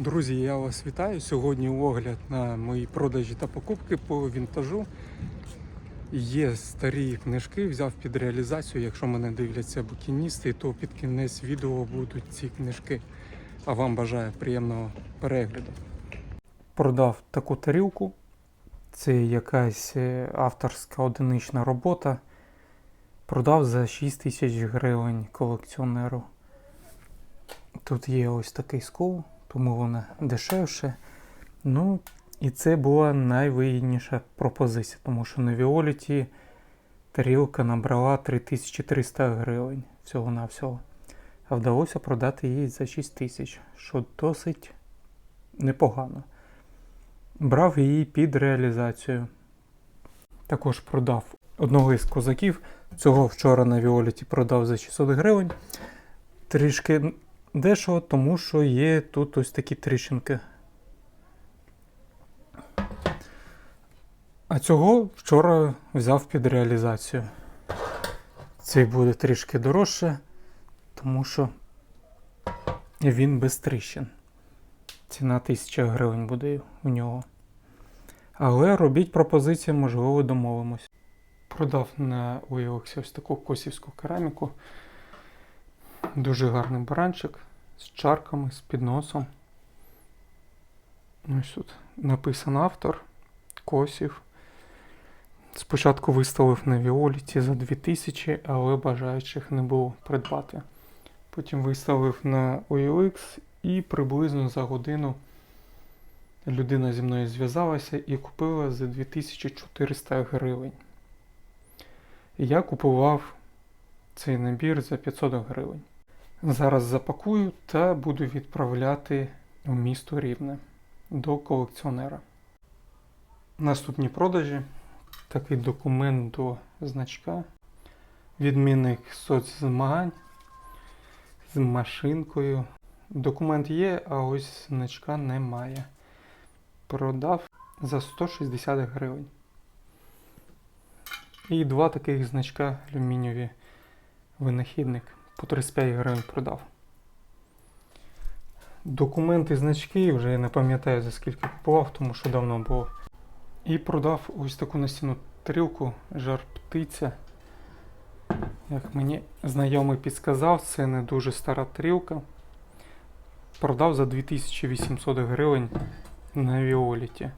Друзі, я вас вітаю. Сьогодні огляд на мої продажі та покупки по вінтажу. Є старі книжки, взяв під реалізацію. Якщо мене дивляться букіністи, то під кінець відео будуть ці книжки. А вам бажаю приємного перегляду. Продав таку тарілку. Це якась е, авторська одинична робота. Продав за 6 тисяч гривень колекціонеру. Тут є ось такий скол, тому вона дешевше. Ну, і це була найвигідніша пропозиція, тому що на Віоліті тарілка набрала 3300 гривень всього-навсього. А вдалося продати її за 6 тисяч, що досить непогано. Брав її під реалізацію. Також продав одного із козаків. Цього вчора на Віоліті продав за 600 гривень. Трішки дешево, тому що є тут ось такі тріщинки. А цього вчора взяв під реалізацію. Цей буде трішки дорожче, тому що він без тріщин. Ціна 1000 гривень буде у нього. Але робіть пропозиції, можливо, домовимось. Продав на OLX ось таку косівську кераміку. Дуже гарний баранчик з чарками, з підносом. Ось тут написано автор Косів. Спочатку виставив на Віоліті за 2000, але бажаючих не було придбати. Потім виставив на OLX і приблизно за годину людина зі мною зв'язалася і купила за 2400 гривень. Я купував цей набір за 500 гривень. Зараз запакую та буду відправляти у місто Рівне до колекціонера. Наступні продажі. Такий документ до значка. Відмінник соцзмагань з машинкою. Документ є, а ось значка немає. Продав за 160 гривень. І два таких значка алюмінієві винахідник по 35 гривень продав. Документи, значки, вже я не пам'ятаю за скільки купував, тому що давно було. І продав ось таку настінну тарілку жар птиця. Як мені знайомий підсказав, це не дуже стара тарілка. Продав за 2800 гривень на Віоліті.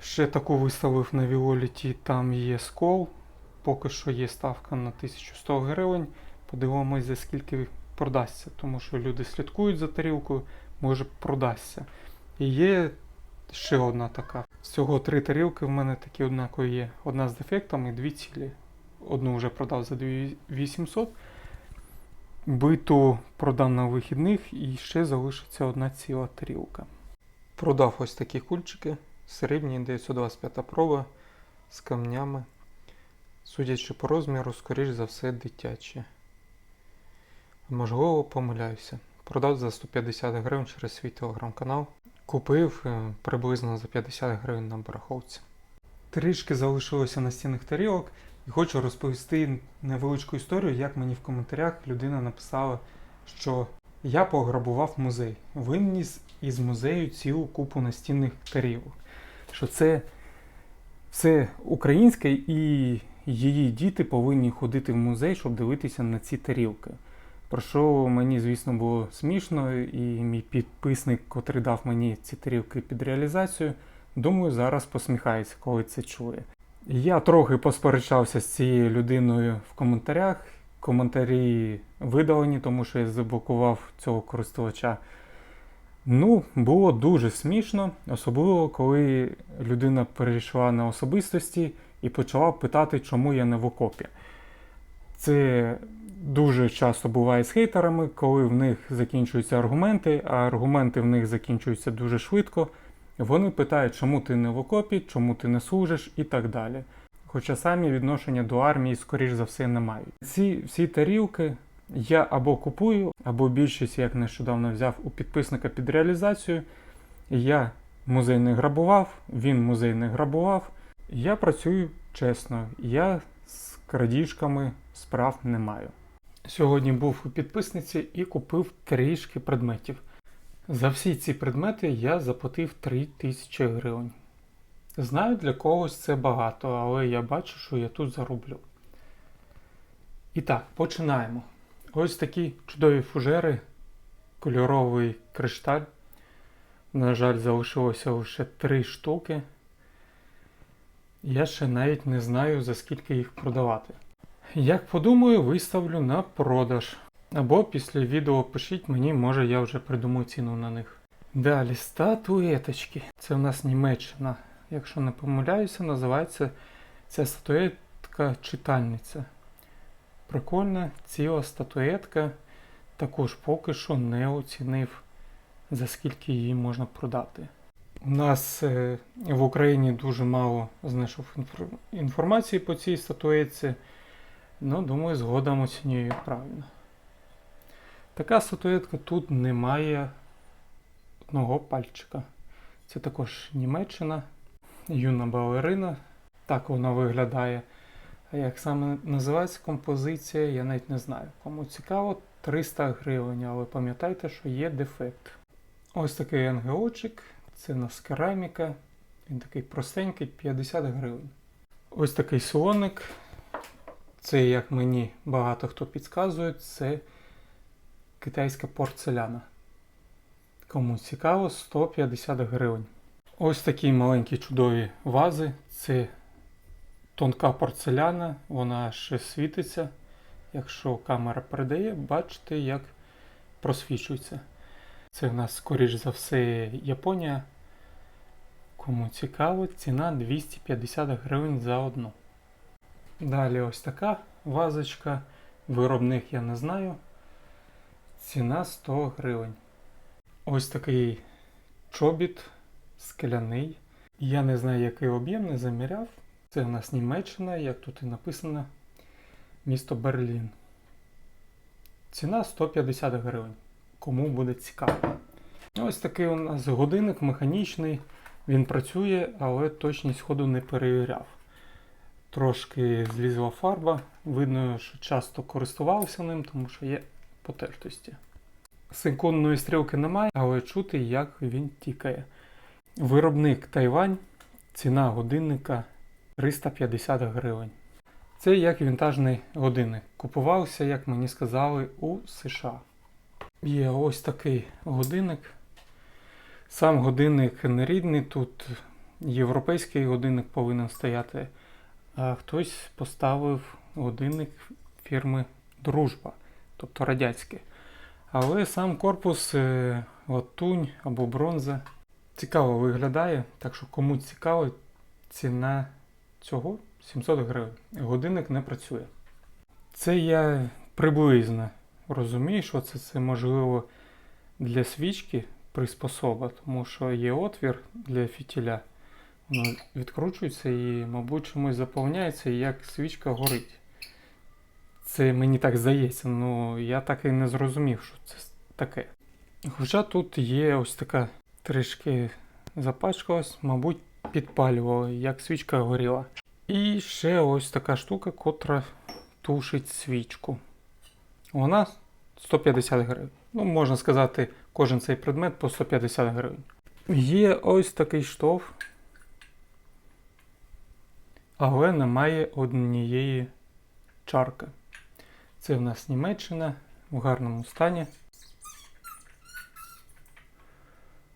Ще таку виставив на Віоліті, там є скол. Поки що є ставка на 1100 гривень. Подивимось, за скільки продасться, тому що люди слідкують за тарілкою, може продасться. І є ще одна така. Всього три тарілки в мене такі однакові є. Одна з дефектом і дві цілі. Одну вже продав за 2800. Биту продав на вихідних і ще залишиться одна ціла тарілка. Продав ось такі кульчики. Середні 925 проба з камнями. Судячи по розміру, скоріш за все, дитячі. Можливо, помиляюся. Продав за 150 гривень через свій телеграм-канал. Купив е, приблизно за 50 гривень на барахолці. Трішки залишилося настінних тарілок і хочу розповісти невеличку історію, як мені в коментарях людина написала, що я пограбував музей. Виніс із музею цілу купу настінних тарілок. Що це все українське і її діти повинні ходити в музей, щоб дивитися на ці тарілки. Про що мені, звісно, було смішно, і мій підписник, котрий дав мені ці тарілки під реалізацію, думаю, зараз посміхається, коли це чує. Я трохи посперечався з цією людиною в коментарях. Коментарі видалені, тому що я заблокував цього користувача. Ну, було дуже смішно, особливо коли людина перейшла на особистості і почала питати, чому я не в окопі. Це дуже часто буває з хейтерами, коли в них закінчуються аргументи, а аргументи в них закінчуються дуже швидко. Вони питають, чому ти не в окопі, чому ти не служиш і так далі. Хоча самі відношення до армії, скоріш за все, не мають. Ці всі тарілки я або купую, або більшість, як нещодавно взяв у підписника під реалізацію. Я музей не грабував, він музей не грабував. Я працюю чесно, я з крадіжками справ не маю. Сьогодні був у підписниці і купив трішки предметів. За всі ці предмети я заплатив 3 тисячі гривень. Знаю, для когось це багато, але я бачу, що я тут зароблю. І так, починаємо. Ось такі чудові фужери, кольоровий кришталь. На жаль, залишилося лише 3 штуки. Я ще навіть не знаю, за скільки їх продавати. Як подумаю, виставлю на продаж. Або після відео пишіть мені, може я вже придумаю ціну на них. Далі статуеточки. Це в нас Німеччина. Якщо не помиляюся, називається ця статуетка читальниця. Прикольна ціла статуетка. Також поки що не оцінив, за скільки її можна продати. У нас е, в Україні дуже мало знайшов інфор- інформації по цій статуетці. Ну, думаю, згодом оцінюю правильно. Така статуетка тут немає одного пальчика. Це також Німеччина, юна балерина. Так вона виглядає. А як саме називається композиція, я навіть не знаю. Кому цікаво, 300 гривень, але пам'ятайте, що є дефект. Ось такий ангелочок, це у нас кераміка. Він такий простенький, 50 гривень. Ось такий слоник. Це, як мені багато хто підказує, це китайська порцеляна. Кому цікаво, 150 гривень. Ось такі маленькі чудові вази. Це тонка порцеляна, вона ще світиться. Якщо камера передає, бачите, як просвічується. Це в нас, скоріш за все, Японія. Кому цікаво, ціна 250 гривень за одну. Далі ось така вазочка. Виробник я не знаю. Ціна 100 гривень. Ось такий чобіт скляний. Я не знаю, який об'єм, не заміряв. Це у нас Німеччина, як тут і написано, місто Берлін. Ціна 150 гривень. Кому буде цікаво. Ось такий у нас годинник механічний. Він працює, але точність ходу не перевіряв. Трошки злізла фарба. Видно, що часто користувався ним, тому що є потертості. Секундної стрілки немає, але чути, як він тікає. Виробник Тайвань. Ціна годинника 350 гривень. Це як вінтажний годинник. Купувався, як мені сказали, у США. Є ось такий годинник. Сам годинник не рідний, тут європейський годинник повинен стояти. Хтось поставив годинник фірми Дружба, тобто радянський. Але сам корпус е, латунь або бронза цікаво виглядає, так що кому цікаво, ціна цього 700 гривень. Годинник не працює. Це я приблизно розумію, що це, це можливо для свічки приспособа, тому що є отвір для фітіля. Воно відкручується і, мабуть, чомусь заповняється, і як свічка горить. Це мені так здається, ну я так і не зрозумів, що це таке. Хоча тут є ось така трішки запачкалась, мабуть, підпалювала, як свічка горіла. І ще ось така штука, котра тушить свічку. Вона 150 гривень. Ну, можна сказати, кожен цей предмет по 150 гривень. Є ось такий штоф, але немає однієї чарки. Це в нас Німеччина в гарному стані.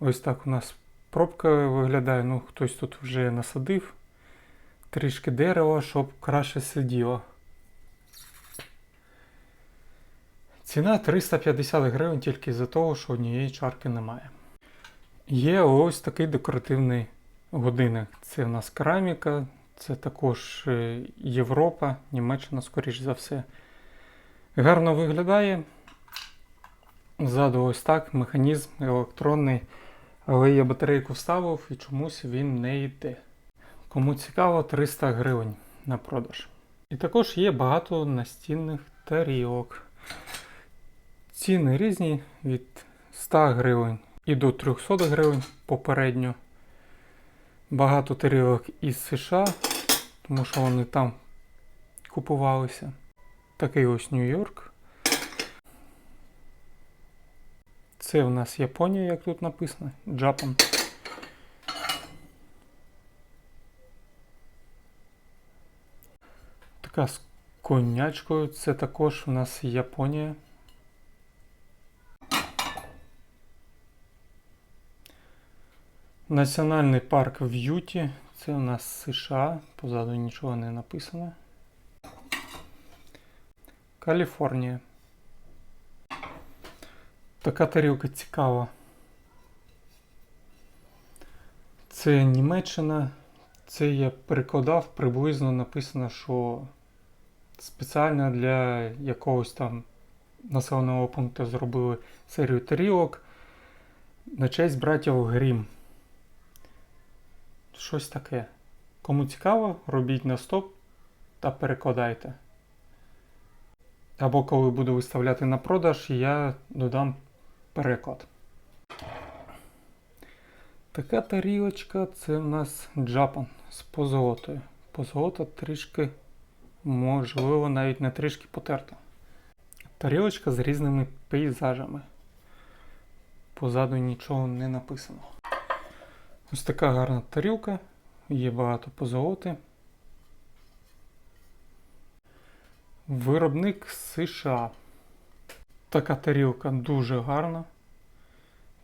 Ось так у нас пробка виглядає. Ну, хтось тут вже насадив трішки дерева, щоб краще сиділо. Ціна 350 гривень тільки за того, що однієї чарки немає. Є ось такий декоративний годинник. Це в нас кераміка, це також е, Європа, Німеччина, скоріш за все. Гарно виглядає. Ззаду ось так, механізм електронний, але я батарейку вставив і чомусь він не йде. Кому цікаво, 300 гривень на продаж. І також є багато настінних тарілок. Ціни різні від 100 гривень і до 300 гривень попередньо. Багато тарілок із США, тому що вони там купувалися. Такий ось Нью-Йорк. Це в нас Японія, як тут написано. Japan. Така з конячкою. Це також у нас Японія. Національний парк в Юті. Це у нас США. Позаду нічого не написано. Каліфорнія. Така тарілка цікава. Це Німеччина. Це я перекладав, приблизно написано, що спеціально для якогось там населеного пункту зробили серію тарілок на честь братів Грім. Щось таке. Кому цікаво, робіть на стоп та перекладайте. Або коли буду виставляти на продаж, я додам переклад. Така тарілочка це в нас джапан з позолотою. Позолота трішки, можливо, навіть не трішки потерта. Тарілочка з різними пейзажами. Позаду нічого не написано. Ось така гарна тарілка, є багато позолоти. Виробник США. Така тарілка дуже гарна.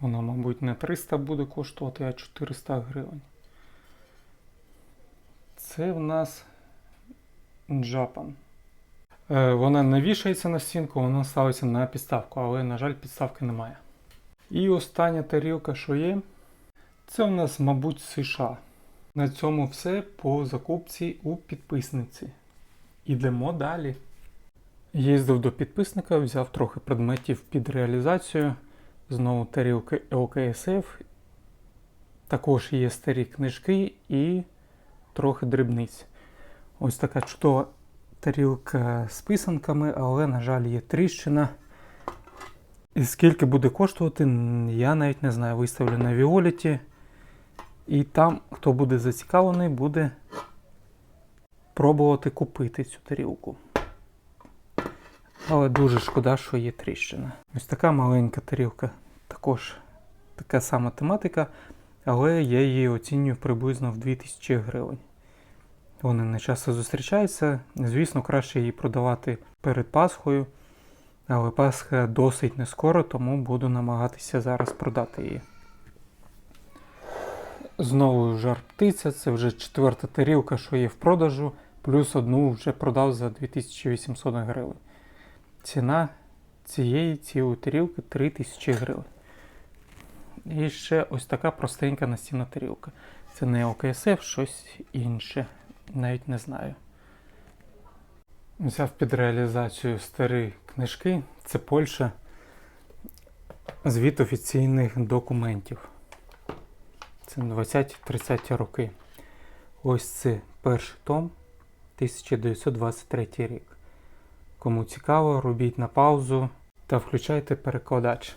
Вона, мабуть, не 300 буде коштувати, а 400 гривень. Це в нас Japan. Е, Вона не вішається на стінку, вона ставиться на підставку, але, на жаль, підставки немає. І остання тарілка, що є, це в нас, мабуть, США. На цьому все по закупці у підписниці. Ідемо далі. Їздив до підписника, взяв трохи предметів під реалізацію. Знову тарілки ЛКСФ. Також є старі книжки і трохи дрібниць. Ось така чудова тарілка з писанками, але, на жаль, є тріщина. І скільки буде коштувати, я навіть не знаю. Виставлю на Віоліті. І там, хто буде зацікавлений, буде пробувати купити цю тарілку. Але дуже шкода, що є тріщина. Ось така маленька тарілка. Також така сама тематика, але я її оцінюю приблизно в 2000 гривень. Вони не часто зустрічаються. Звісно, краще її продавати перед Пасхою. Але Пасха досить не скоро, тому буду намагатися зараз продати її. Знову жар птиця, це вже четверта тарілка, що є в продажу, плюс одну вже продав за 2800 гривень. Ціна цієї цілої тарілки 3000 гривень. І ще ось така простенька настінна тарілка. Це не ОКСФ, щось інше. Навіть не знаю. Взяв під реалізацію старі книжки. Це Польща. Звіт офіційних документів. Це 20-30 роки. Ось це перший том 1923 рік. Кому цікаво, робіть на паузу та включайте перекладач.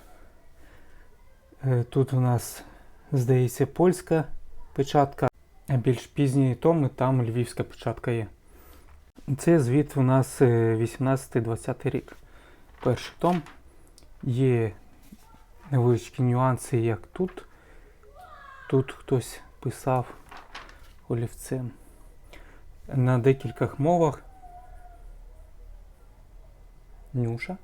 Е, Тут у нас, здається, польська печатка, а більш пізні томи там львівська печатка є. Це звіт у нас е, 18-20 рік. Перший том. Є невеличкі нюанси, як тут. Тут хтось писав олівцем. На декількох мовах. Нюша.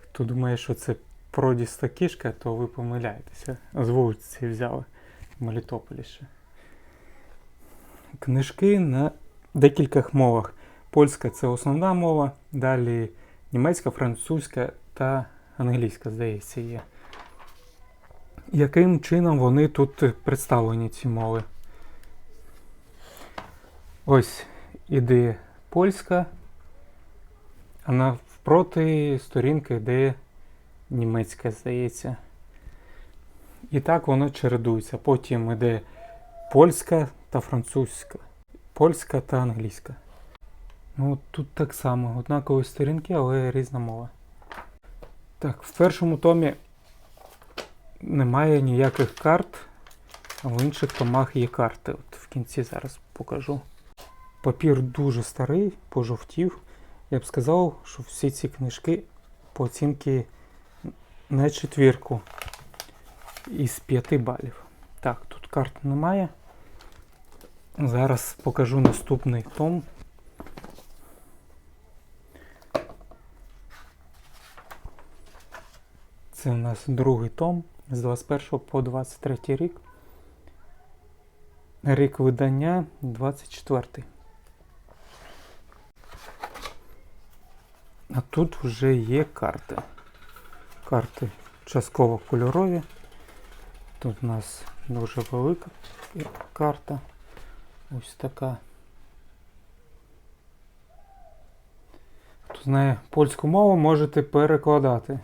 Хто думає, що це продіста кішка, то ви помиляєтеся. З вулиці взяли в Мелітополі ще. Книжки на декількох мовах. Польська це основна мова, далі німецька, французька та англійська, здається, є. Яким чином вони тут представлені, ці мови? Ось іде польська, а навпроти сторінки йде німецька, здається. І так воно чередується. Потім йде польська та французька, польська та англійська. Ну, тут так само, однакові сторінки, але різна мова. Так, в першому томі немає ніяких карт, а в інших томах є карти. От в кінці зараз покажу. Папір дуже старий, пожовтів. Я б сказав, що всі ці книжки по оцінки на четвірку із 5 балів. Так, тут карт немає. Зараз покажу наступний том. Це у нас другий том з 21 по 23 рік. Рік видання 24. А тут вже є карти. Карти частково кольорові. Тут у нас дуже велика карта. Ось така. Хто знає польську мову, можете перекладати.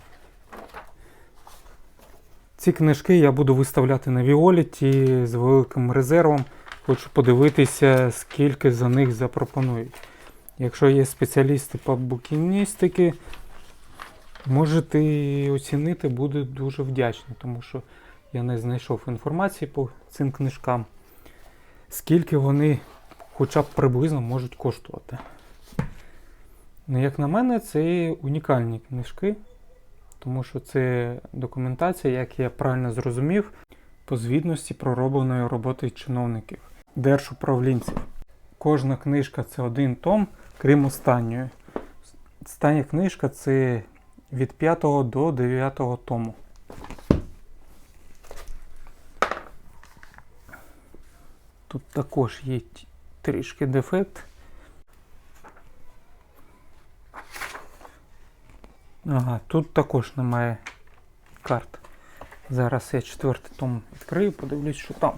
Ці книжки я буду виставляти на Віоліті з великим резервом. Хочу подивитися, скільки за них запропонують. Якщо є спеціалісти по букіністики, можете оцінити, буду дуже вдячний, тому що я не знайшов інформації по цим книжкам. Скільки вони хоча б приблизно можуть коштувати. Ну, як на мене, це унікальні книжки, тому що це документація, як я правильно зрозумів, по звітності проробленої роботи чиновників, держуправлінців. Кожна книжка це один том, крім останньої. Остання книжка це від 5 до 9 тому. Тут також є трішки дефект. Ага, тут також немає карт. Зараз я четвертий том відкрию, подивлюсь, що там.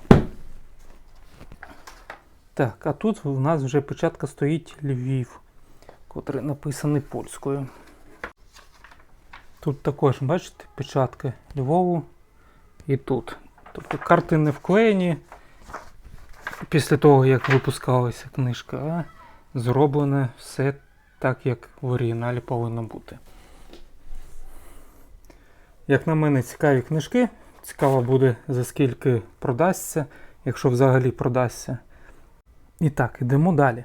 Так, а тут у нас вже печатка стоїть Львів, котрий написаний польською. Тут також, бачите, печатка Львову і тут. Тобто карти не вклеєні після того, як випускалася книжка, а зроблене все так, як в оригіналі повинно бути. Як на мене, цікаві книжки. Цікаво буде, за скільки продасться, якщо взагалі продасться. І так, йдемо далі.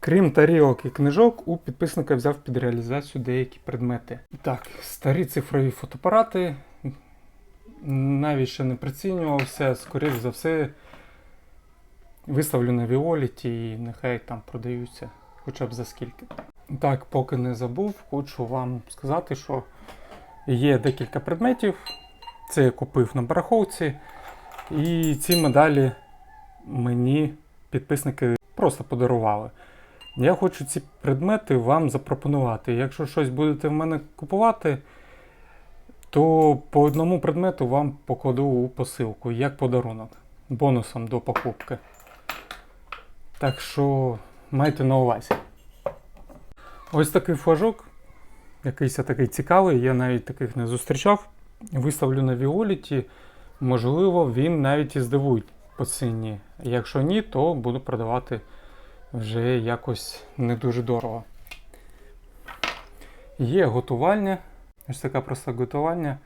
Крім тарілок і книжок, у підписника взяв під реалізацію деякі предмети. Так, старі цифрові фотоапарати. Навіть ще не прицінювався, скоріш за все, виставлю на Віоліті і нехай там продаються хоча б за скільки. Так, поки не забув, хочу вам сказати, що є декілька предметів. Це я купив на бараховці. І ці медалі мені підписники просто подарували. Я хочу ці предмети вам запропонувати. Якщо щось будете в мене купувати, то по одному предмету вам покладу у посилку як подарунок, бонусом до покупки. Так що майте на увазі. Ось такий флажок, якийсь такий цікавий, я навіть таких не зустрічав. Виставлю на Віоліті. Можливо, він навіть і здивує по ціні. Якщо ні, то буду продавати вже якось не дуже дорого. Є готувальня. Ось така проста готувальня.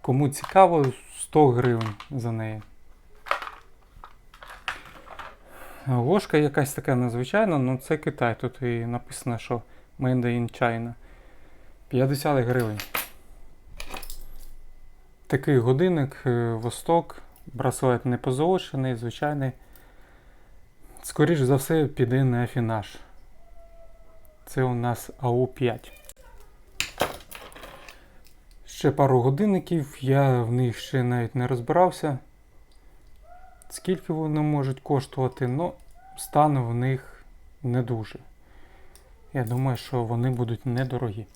Кому цікаво, 100 гривень за неї. Ложка якась така незвичайна, але це Китай. Тут і написано, що Made in China. 50 гривень. Такий годинник е, Восток, браслет не позолочений, звичайний. Скоріш за все, піде на афінаж. Це у нас АУ5. Ще пару годинників, я в них ще навіть не розбирався. Скільки вони можуть коштувати, ну, стан в них не дуже. Я думаю, що вони будуть недорогі.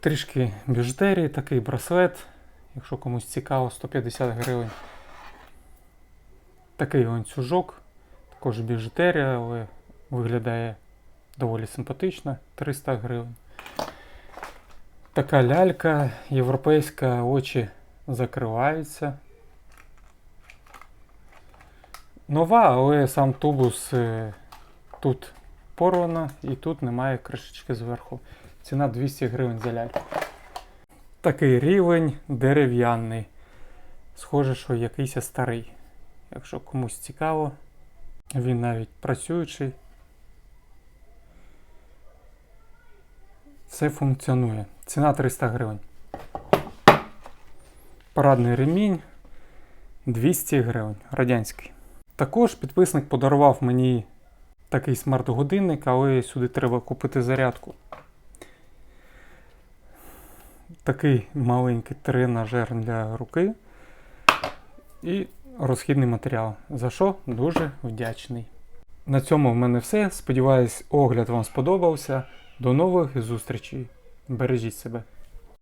Трішки біжутерії, такий браслет. Якщо комусь цікаво, 150 гривень. Такий ланцюжок, також біжутерія, але виглядає доволі симпатично, 300 гривень. Така лялька європейська, очі закриваються. Нова, але сам тубус е, тут порвана і тут немає кришечки зверху. Ціна 200 гривень за ляльку. Такий рівень дерев'яний. Схоже, що якийсь старий. якщо комусь цікаво. Він навіть працюючий. Все функціонує. Ціна 300 гривень. Парадний ремінь 200 гривень. Радянський. Також підписник подарував мені такий смарт-годинник, але сюди треба купити зарядку. Такий маленький тренажер для руки і розхідний матеріал. За що дуже вдячний. На цьому в мене все. Сподіваюсь, огляд вам сподобався. До нових зустрічей. Бережіть себе.